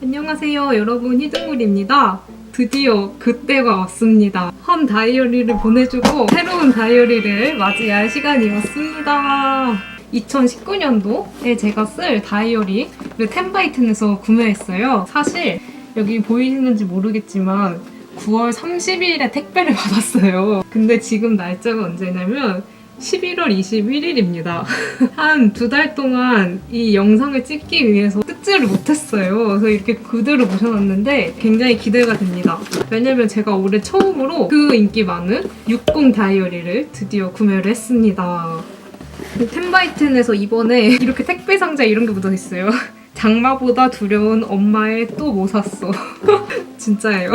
안녕하세요 여러분. 희등물입니다. 드디어 그때가 왔습니다. 헌 다이어리를 보내주고 새로운 다이어리를 맞이할 시간이 왔습니다. 2019년도에 제가 쓸 다이어리를 텐바이튼에서 구매했어요. 사실 여기 보이시는지 모르겠지만 9월 30일에 택배를 받았어요. 근데 지금 날짜가 언제냐면 11월 21일입니다. 한 두 달 동안 이 영상을 찍기 위해서 뜯지를 못했어요. 그래서 이렇게 그대로 모셔놨는데 굉장히 기대가 됩니다. 왜냐면 제가 올해 처음으로 그 인기 많은 60 다이어리를 드디어 구매를 했습니다. 텐바이튼에서 이번에 이렇게 택배 상자 이런 게 묻어 있어요. 장마보다 두려운 엄마의 또 뭐 샀어. 진짜예요.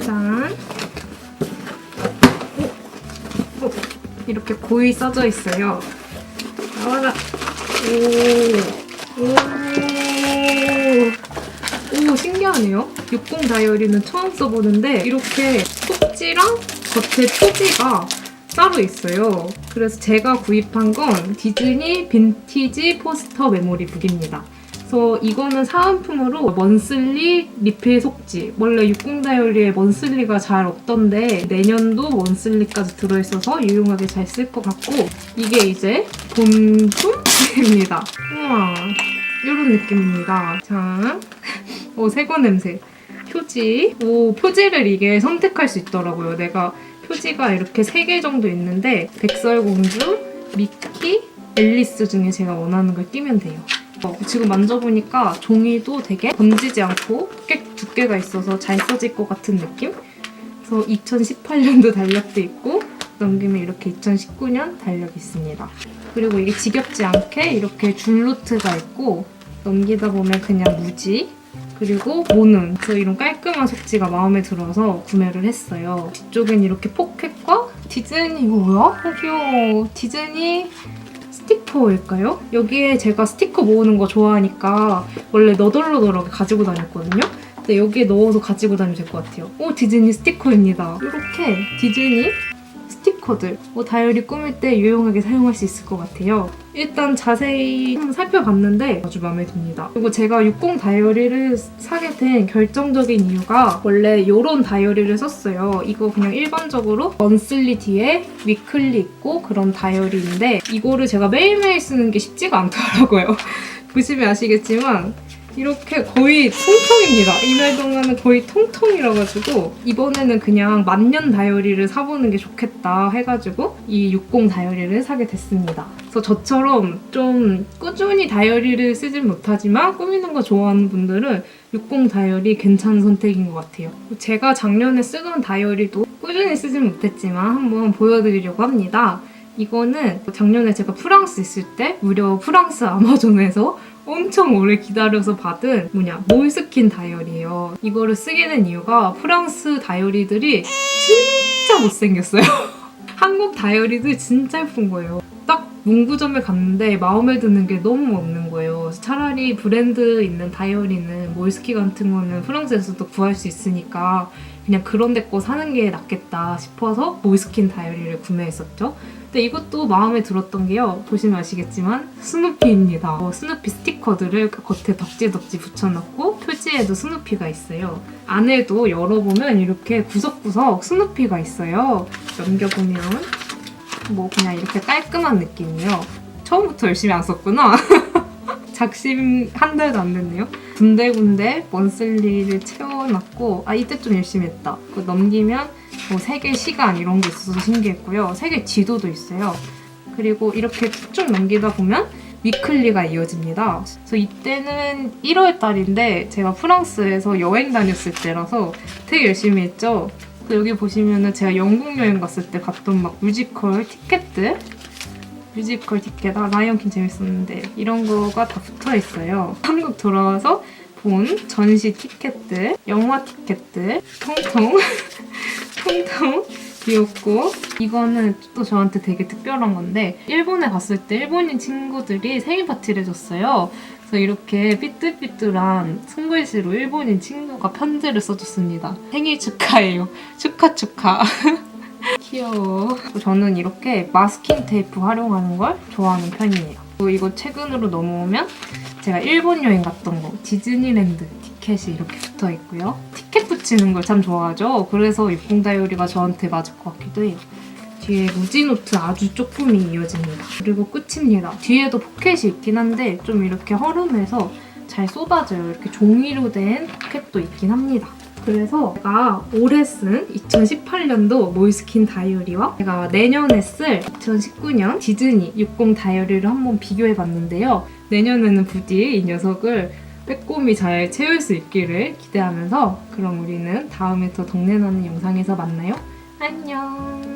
짠. 오, 오, 이렇게 고이 써져 있어요. 나와라. 오, 오, 오, 신기하네요. 60 다이어리는 처음 써보는데 이렇게 속지랑 겉에 표지가 따로 있어요. 그래서 제가 구입한 건 디즈니 빈티지 포스터 메모리 북입니다. 그래서 이거는 사은품으로 먼슬리 리필 속지. 원래 60 다이어리에 먼슬리가 잘 없던데 내년도 먼슬리까지 들어있어서 유용하게 잘 쓸 것 같고 이게 이제 본품입니다. 우와 이런 느낌입니다. 자, 오 새거 냄새. 표지. 오 표지를 이게 선택할 수 있더라고요. 내가 표지가 이렇게 3개 정도 있는데 백설공주, 미키, 앨리스 중에 제가 원하는 걸 끼면 돼요. 어, 지금 만져보니까 종이도 되게 번지지 않고 꽤 두께가 있어서 잘 써질 것 같은 느낌? 그래서 2018년도 달력도 있고 넘기면 이렇게 2019년 달력이 있습니다. 그리고 이게 지겹지 않게 이렇게 줄노트가 있고 넘기다 보면 그냥 무지 그리고 모는 그래서 이런 깔끔한 속지가 마음에 들어서 구매를 했어요. 뒤쪽엔 이렇게 포켓과 디즈니 이거 뭐야? 어, 귀여워. 디즈니 스티커일까요? 여기에 제가 스티커 모으는 거 좋아하니까 원래 너덜너덜하게 가지고 다녔거든요. 근데 여기에 넣어서 가지고 다니면 될 것 같아요. 오 디즈니 스티커입니다. 이렇게 디즈니 스티커들 뭐 다이어리 꾸밀 때 유용하게 사용할 수 있을 것 같아요. 일단 자세히 살펴봤는데 아주 마음에 듭니다. 그리고 제가 60 다이어리를 사게 된 결정적인 이유가 원래 이런 다이어리를 썼어요. 이거 그냥 일반적으로 먼슬리 뒤에 위클리 있고 그런 다이어리인데 이거를 제가 매일매일 쓰는 게 쉽지가 않더라고요. 보시면 아시겠지만 이렇게 거의 통통입니다. 이날 동안은 거의 통통이라 가지고 이번에는 그냥 만년 다이어리를 사보는 게 좋겠다 해가지고 이 60 다이어리를 사게 됐습니다. 그래서 저처럼 좀 꾸준히 다이어리를 쓰진 못하지만 꾸미는 거 좋아하는 분들은 60 다이어리 괜찮은 선택인 것 같아요. 제가 작년에 쓰던 다이어리도 꾸준히 쓰진 못했지만 한번 보여드리려고 합니다. 이거는 작년에 제가 프랑스 있을 때 무려 프랑스 아마존에서 엄청 오래 기다려서 받은 뭐냐 몰스킨 다이어리예요. 이거를 된 이유가 프랑스 다이어리들이 진짜 못생겼어요. 한국 다이어리들 진짜 예쁜 거예요. 딱 문구점에 갔는데 마음에 드는 게 너무 없는 거예요. 차라리 브랜드 있는 다이어리는 몰스키 같은 거는 프랑스에서도 구할 수 있으니까 그냥 그런 데 거 사는 게 낫겠다 싶어서 몰스킨 다이어리를 구매했었죠. 근데 이것도 마음에 들었던 게요. 보시면 아시겠지만 스누피입니다. 어, 스누피 스티커들을 겉에 덕지덕지 붙여놨고 표지에도 스누피가 있어요. 안에도 열어보면 이렇게 구석구석 스누피가 있어요. 넘겨보면 뭐 그냥 이렇게 깔끔한 느낌이에요. 처음부터 열심히 안 썼구나. 작심 한 달도 안 됐네요. 군데군데 먼슬리를 채워놨고 아 이때 좀 열심히 했다. 그 넘기면 뭐 세계 시간 이런 게 있어서 신기했고요. 세계 지도도 있어요. 그리고 이렇게 쭉 넘기다 보면 위클리가 이어집니다. 그래서 이때는 1월 달인데 제가 프랑스에서 여행 다녔을 때라서 되게 열심히 했죠. 여기 보시면은 제가 영국 여행 갔을 때 봤던 막 뮤지컬 티켓들 뮤지컬 티켓, 아, 라이언킹 재밌었는데 이런 거가 다 붙어 있어요. 한국 돌아와서 본 전시 티켓들, 영화 티켓들, 통통, 통통 귀엽고 이거는 또 저한테 되게 특별한 건데 일본에 갔을 때 일본인 친구들이 생일 파티를 해줬어요. 그래서 이렇게 삐뚤삐뚤한 손글씨로 일본인 친구가 편지를 써줬습니다. 생일 축하해요. 축하 축하. 귀여워. 저는 이렇게 마스킹 테이프 활용하는 걸 좋아하는 편이에요. 그리고 이거 최근으로 넘어오면 제가 일본 여행 갔던 거 디즈니랜드 티켓이 이렇게 붙어 있고요. 티켓 붙이는 걸 참 좋아하죠. 그래서 60 다이어리가 저한테 맞을 것 같기도 해요. 뒤에 무지노트 아주 조금이 이어집니다. 그리고 끝입니다. 뒤에도 포켓이 있긴 한데 좀 이렇게 허름해서 잘 쏟아져요. 이렇게 종이로 된 포켓도 있긴 합니다. 그래서 제가 올해 쓴 2018년도 모이스킨 다이어리와 제가 내년에 쓸 2019년 디즈니 60 다이어리를 한번 비교해 봤는데요. 내년에는 부디 이 녀석을 빼꼼히 잘 채울 수 있기를 기대하면서 그럼 우리는 다음에 더 덕내나는 영상에서 만나요. 안녕.